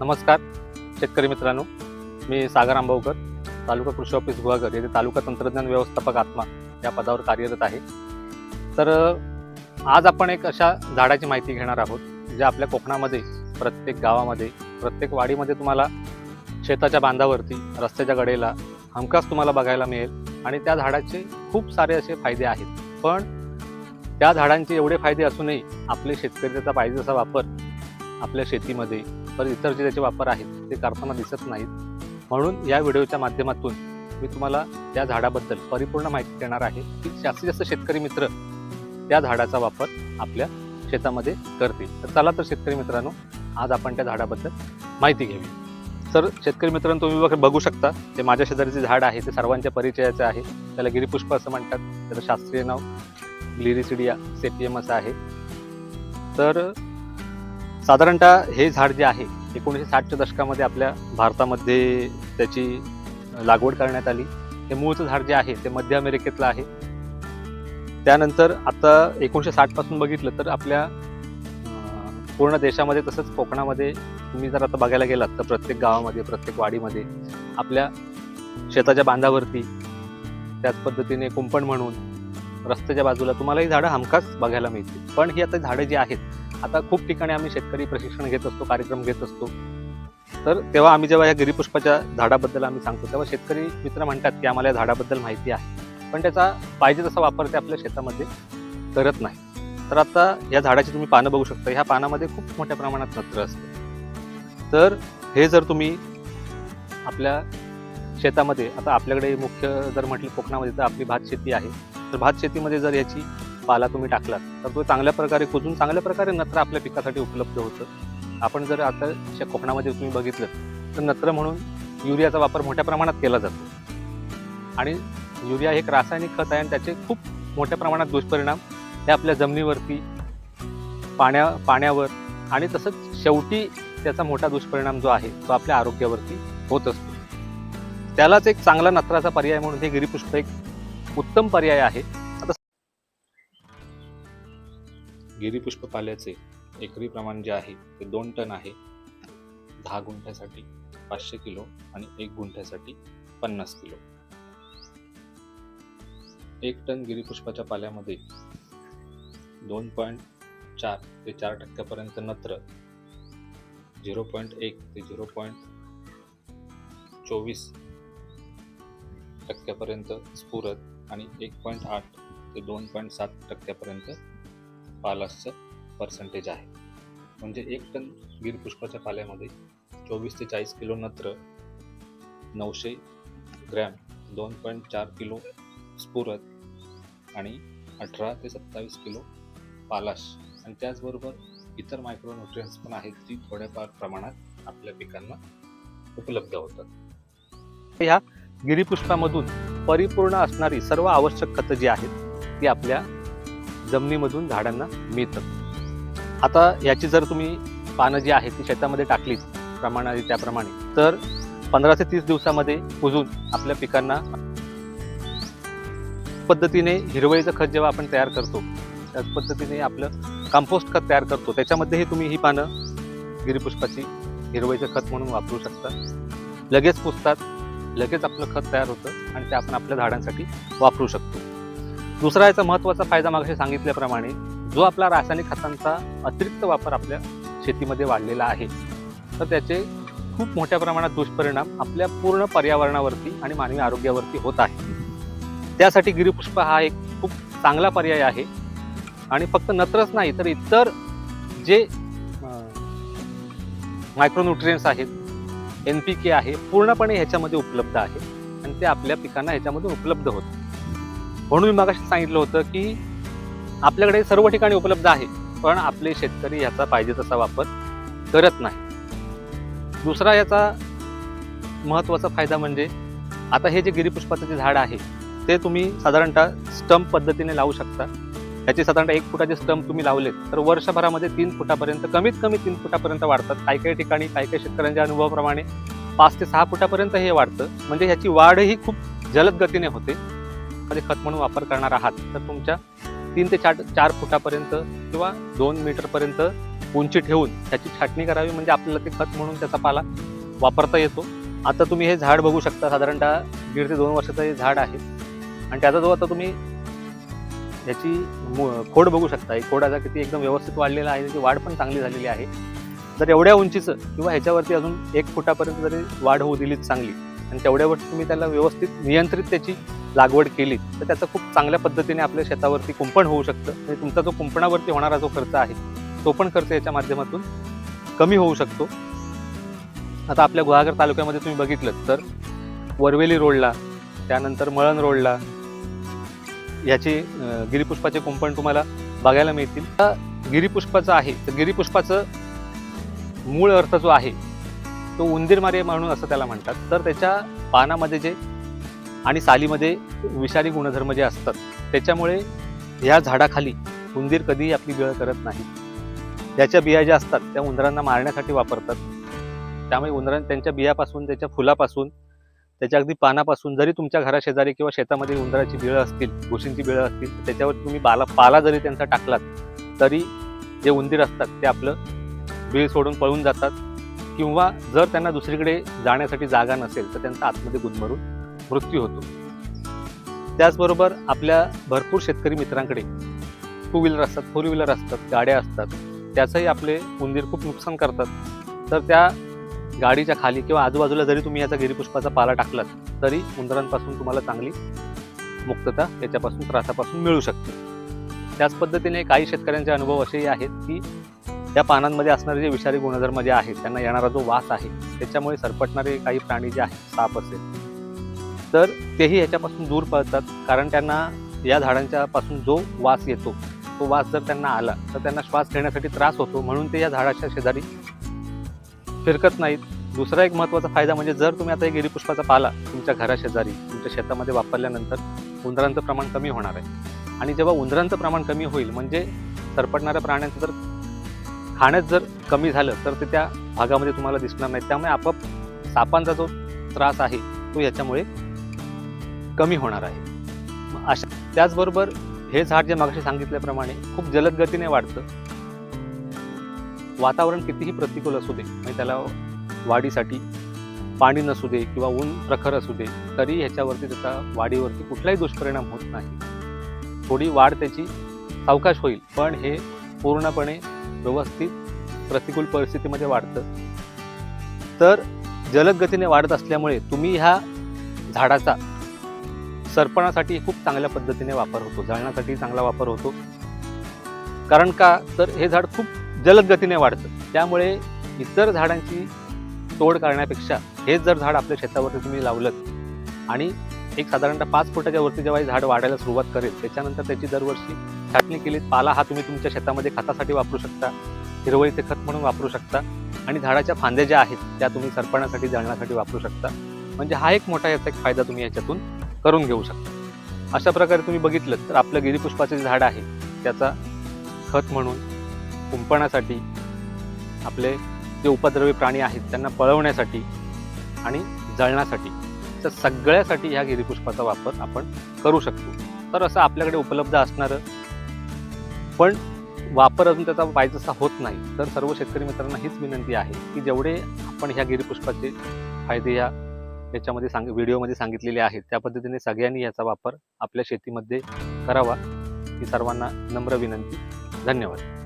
नमस्कार शेतकरी मित्रांनो. मी सागर आंबवकर तालुका कृषी ऑफिस गुहागर येथे तालुका तंत्रज्ञान व्यवस्थापक आत्मा या पदावर कार्यरत आहे. तर आज आपण एक अशा झाडाची माहिती घेणार आहोत जे आपल्या कोकणामध्ये प्रत्येक गावामध्ये प्रत्येक वाडीमध्ये तुम्हाला शेताच्या बांधावरती रस्त्याच्या कडेला हमखास तुम्हाला बघायला मिळेल आणि त्या झाडाचे खूप सारे असे फायदे आहेत. पण त्या झाडांचे एवढे फायदे असूनही आपले शेतकरी त्याचा पाहिजे असा वापर आपल्या शेतीमध्ये तर इतर जे त्याचे वापर आहेत ते करताना दिसत नाहीत. म्हणून या व्हिडिओच्या माध्यमातून मी तुम्हाला त्या झाडाबद्दल परिपूर्ण माहिती देणार आहे की जास्तीत जास्त शेतकरी मित्र त्या झाडाचा वापर आपल्या शेतामध्ये करतील. तर चला तर शेतकरी मित्रांनो आज आपण त्या झाडाबद्दल माहिती घेऊया. तर शेतकरी मित्रांनो तुम्ही बघू शकता ते माझ्या शेजारीचे झाड आहे ते सर्वांच्या परिचयाचे आहे. त्याला गिरीपुष्प असं म्हणतात. त्याचं शास्त्रीय नाव ग्लिरिसिडिया सेपियम असं आहे. तर साधारणतः हे झाड जे आहे एकोणीसशे साठच्या दशकामध्ये आपल्या भारतामध्ये त्याची लागवड करण्यात आली. हे मूळचं झाड जे आहे ते मध्य अमेरिकेतलं आहे. त्यानंतर आता एकोणीसशे साठपासून बघितलं तर आपल्या पूर्ण देशामध्ये तसंच कोकणामध्ये तुम्ही जर आता बघायला गेलात तर प्रत्येक गावामध्ये प्रत्येक वाडीमध्ये आपल्या शेताच्या बांधावरती त्याच पद्धतीने कुंपण म्हणून रस्त्याच्या बाजूला तुम्हाला ही झाडं हमखास बघायला मिळतील. पण ही आता झाडं जी आहेत आता खूप ठिकाणी आम्ही शेतकरी प्रशिक्षण घेत असतो कार्यक्रम घेत असतो. तर तेव्हा आम्ही जेव्हा या गिरीपुष्पाच्या झाडाबद्दल आम्ही सांगतो तेव्हा शेतकरी मित्र म्हणतात की आम्हाला या झाडाबद्दल माहिती आहे. पण त्याचा पाहिजे तसा वापर ते आपल्या शेतामध्ये करत नाही. तर आता या झाडाची तुम्ही पानं बघू शकता ह्या पानामध्ये खूप मोठ्या प्रमाणात नत्र असतं. तर हे जर तुम्ही आपल्या शेतामध्ये आता आपल्याकडे मुख्य जर म्हटलं कोकणामध्ये तर आपली भात शेती आहे. तर भात शेतीमध्ये जर याची पाला तुम्ही टाकलात तर तो चांगल्या प्रकारे कुजून चांगल्या प्रकारे नत्र आपल्या पिकासाठी उपलब्ध होतं. आपण जर आता कोकणामध्ये तुम्ही बघितलं तर नत्र म्हणून युरियाचा वापर मोठ्या प्रमाणात केला जातो. आणि युरिया हे एक रासायनिक खत आहे आणि त्याचे खूप मोठ्या प्रमाणात दुष्परिणाम हे आपल्या जमिनीवरती पाण्या पाण्यावर आणि तसंच शेवटी त्याचा मोठा दुष्परिणाम जो आहे तो आपल्या आरोग्यावरती होत असतो. त्यालाच एक चांगला नत्राचा पर्याय म्हणून हे गिरीपुष्प एक उत्तम पर्याय आहे. गिरीपुष्प पाल्याचे एकरी प्रमाण जे आहे ते दोन टन आहे. दहा गुंठ्यासाठी पाचशे किलो आणि एक गुंठ्यासाठी पन्नास किलो. एक टन गिरीपुष्पाच्या पाल्यामध्ये दोन पॉईंट चार ते चार टक्क्यापर्यंत नत्र झिरो पॉईंट एक ते झिरो पॉईंट चोवीस टक्क्यापर्यंत स्फुरत आणि एक पॉईंट आठ ते दोन पॉईंट सात टक्क्यापर्यंत पालासचं पर्सेंटेज आहे. म्हणजे एक टन गिरपुष्पाच्या पाल्यामध्ये चोवीस ते चाळीस किलो नत्र नऊशे ग्रॅम दोन पॉईंट चार किलो स्फुरत आणि अठरा ते सत्तावीस किलो पालाश. आणि त्याचबरोबर इतर मायक्रोन्युट्रियन्स पण आहेत जी थोड्याफार प्रमाणात आपल्या पिकांना उपलब्ध होतात. ह्या गिरीपुष्पामधून परिपूर्ण असणारी सर्व आवश्यक खतं जी आहेत ती आपल्या जमिनीमधून झाडांना मिळतं. आता याची जर तुम्ही पानं जी आहेत ती शेतामध्ये टाकलीच प्रमाणाने त्याप्रमाणे तर पंधरा ते तीस दिवसामध्ये कुजून आपल्या पिकांना पद्धतीने हिरवळीचं खत जेव्हा आपण तयार करतो त्याच पद्धतीने आपलं कंपोस्ट खत तयार करतो. त्याच्यामध्येही तुम्ही ही पानं गिरीपुष्पाची हिरवळीचं खत म्हणून वापरू शकता. लगेच पुसतात लगेच आपलं खत तयार होतं आणि ते आपण आपल्या झाडांसाठी वापरू शकतो. दुसरा याचा महत्त्वाचा फायदा मागाशी सांगितल्याप्रमाणे जो आपला रासायनिक खतांचा अतिरिक्त वापर आपल्या शेतीमध्ये वाढलेला आहे तर त्याचे खूप मोठ्या प्रमाणात दुष्परिणाम आपल्या पूर्ण पर्यावरणावरती आणि मानवी आरोग्यावरती होत आहे. त्यासाठी गिरीपुष्प हा एक खूप चांगला पर्याय आहे. आणि फक्त नत्रच नाही तर इतर जे मायक्रोन्युट्रियन्स आहेत एन पी के आहे पूर्णपणे ह्याच्यामध्ये उपलब्ध आहे. आणि ते आपल्या पिकांना ह्याच्यामध्ये उपलब्ध होतं. म्हणून मी मागाशी सांगितलं होतं की आपल्याकडे सर्व ठिकाणी उपलब्ध आहे पण आपले शेतकरी ह्याचा पाहिजे तसा वापर करत नाही. दुसरा याचा महत्त्वाचा फायदा म्हणजे आता हे जे गिरीपुष्पाचं जे झाड आहे ते तुम्ही साधारणतः स्टंप पद्धतीने लावू शकता. त्याचे साधारणतः एक फुटाचे स्टंप तुम्ही लावलेत तर वर्षभरामध्ये तीन फुटापर्यंत कमीत कमी तीन फुटापर्यंत वाढतात. काही काही ठिकाणी काही काही शेतकऱ्यांच्या अनुभवाप्रमाणे पाच ते सहा फुटापर्यंत हे वाढतं. म्हणजे ह्याची वाढही खूप जलद गतीने होते. मध्ये खत म्हणून वापर करणार आहात तर तुमच्या तीन ते चार चार फुटापर्यंत किंवा दोन मीटरपर्यंत उंची ठेवून त्याची छाटणी करावी म्हणजे आपल्याला ते खत म्हणून त्याचा पाला वापरता येतो. आता तुम्ही हे झाड बघू शकता साधारणतः दीड ते दोन वर्षाचं हे झाड आहे. आणि त्याचा जो आता तुम्ही याची खोड बघू शकता. ही खोडाचा किती एकदम व्यवस्थित वाढलेला आहे त्याची वाढ पण चांगली झालेली आहे. जर एवढ्या उंचीचं किंवा ह्याच्यावरती अजून एक फुटापर्यंत जरी वाढ होऊ दिलीच चांगली आणि तेवढ्यावरती तुम्ही त्याला व्यवस्थित नियंत्रित त्याची लागवड केली तर त्याचं खूप चांगल्या पद्धतीने आपल्या शेतावरती कुंपण होऊ शकतं. आणि तुमचा जो कुंपणावरती होणारा जो खर्च आहे तो पण खर्च याच्या माध्यमातून कमी होऊ शकतो. आता आपल्या गुहागर तालुक्यामध्ये तुम्ही बघितलं तर वरवेली रोडला त्यानंतर मळण रोडला याची गिरीपुष्पाचे कुंपण तुम्हाला बघायला मिळतील. आता गिरीपुष्पाचं आहे तर गिरीपुष्पाचं मूळ अर्थ जो आहे तो उंदीरमारे म्हणून असं त्याला म्हणतात. तर त्याच्या पानामध्ये जे आणि सालीमध्ये विषारी गुणधर्म जे असतात त्याच्यामुळे ह्या झाडाखाली उंदीर कधीही आपली गळ करत नाही. याच्या बिया ज्या असतात त्या उंदरांना मारण्यासाठी वापरतात. त्यामुळे उंदरां त्यांच्या बियापासून त्याच्या फुलापासून त्याच्या अगदी पानापासून जरी तुमच्या घराशेजारी किंवा शेतामध्ये उंदराची बिळं असतील घुशींची बिळं असतील तर त्याच्यावर तुम्ही बाला पाला जरी त्यांचा टाकलात तरी जे उंदीर असतात ते आपलं बिळ सोडून पळून जातात. किंवा जर त्यांना दुसरीकडे जाण्यासाठी जागा नसेल तर त्यांचा आतमध्ये गुदमरून मृत्यू होतो. त्याचबरोबर आपल्या भरपूर शेतकरी मित्रांकडे टू व्हीलर असतात फोर व्हीलर असतात गाड्या असतात त्याचंही आपले उंदीर खूप नुकसान करतात. तर त्या गाडीच्या खाली किंवा आजूबाजूला जरी तुम्ही याचा गिरीपुष्पाचा पाला टाकलात तरी उंदरांपासून तुम्हाला चांगली मुक्तता याच्यापासून त्रासापासून मिळू शकते. त्याच पद्धतीने काही शेतकऱ्यांचे अनुभव असेही आहेत की त्या पानांमध्ये असणारे जे विषारी गुणधर्म जे आहेत त्यांना येणारा जो वास आहे त्याच्यामुळे सरपटणारे काही प्राणी जे आहेत साप असेल. तर तेही ह्याच्यापासून दूर पळतात कारण त्यांना या झाडांच्या पासून जो वास येतो तो वास जर त्यांना आला तर त्यांना श्वास घेण्यासाठी त्रास होतो म्हणून ते या झाडाच्या शेजारी फिरकत नाहीत. दुसरा एक महत्त्वाचा फायदा म्हणजे जर तुम्ही आता एक गिरीपुष्पाचा पाला तुमच्या घराशेजारी तुमच्या शेतामध्ये वापरल्यानंतर उंदरांचं प्रमाण कमी होणार आहे. आणि जेव्हा उंदरांचं प्रमाण कमी होईल म्हणजे सरपटणाऱ्या प्राण्यांचं जर खाण्यात जर कमी झालं तर ते त्या भागामध्ये तुम्हाला दिसणार नाही. त्यामुळे आपोआप सापांचा जो त्रास आहे तो याच्यामुळे कमी होणार आहे. अशा त्याचबरोबर हे झाड जे मागाशी सांगितल्याप्रमाणे खूप जलद गतीने वाढतं. वातावरण कितीही प्रतिकूल असू दे म्हणजे त्याला वाढीसाठी पाणी नसू दे किंवा ऊन प्रखर असू दे तरी ह्याच्यावरती त्याचा वाढीवरती कुठलाही दुष्परिणाम होत नाही. थोडी वाढ त्याची सावकाश होईल पण हे पूर्णपणे व्यवस्थित प्रतिकूल परिस्थितीमध्ये वाढतं. तर जलद गतीने वाढत असल्यामुळे तुम्ही ह्या झाडाचा सरपणासाठी खूप चांगल्या पद्धतीने वापर होतो जळण्यासाठी चांगला वापर होतो. कारण का? तर हे झाड खूप जलद गतीने वाढतं. त्यामुळे इतर झाडांची तोड करण्यापेक्षा हेच जर झाड आपल्या शेतावरती तुम्ही लावलं आणि एक साधारणतः पाच फुटाच्या वरती जेव्हा झाड वाढायला सुरुवात करेल त्याच्यानंतर त्याची दरवर्षी छाटणी केली पाला हा तुम्ही तुमच्या शेतामध्ये खतासाठी वापरू शकता हिरवळीचे खत म्हणून वापरू शकता आणि झाडाच्या फांद्या ज्या आहेत त्या तुम्ही सरपणासाठी जळण्यासाठी वापरू शकता. म्हणजे हा एक मोठा याचा एक फायदा तुम्ही याच्यातून करून घेऊ शकता. अशा प्रकारे तुम्ही बघितलं तर आपलं गिरीपुष्पाचे जे झाड आहे त्याचा खत म्हणून कुंपणासाठी आपले जे उपद्रवी प्राणी आहेत त्यांना पळवण्यासाठी आणि जळण्यासाठी तर सगळ्यासाठी ह्या गिरीपुष्पाचा वापर आपण करू शकतो. तर असं आपल्याकडे उपलब्ध असणारं. पण वापर अजून त्याचा पाहिजेसा होत नाही. तर सर्व शेतकरी मित्रांना हीच विनंती आहे की जेवढे आपण ह्या गिरीपुष्पाचे फायदे ह्या याच्यामध्ये सांग व्हिडिओमध्ये सांगितलेले आहेत त्या पद्धतीने सगळ्यांनी याचा वापर आपल्या शेतीमध्ये करावा. ही सर्वांना नम्र विनंती. धन्यवाद.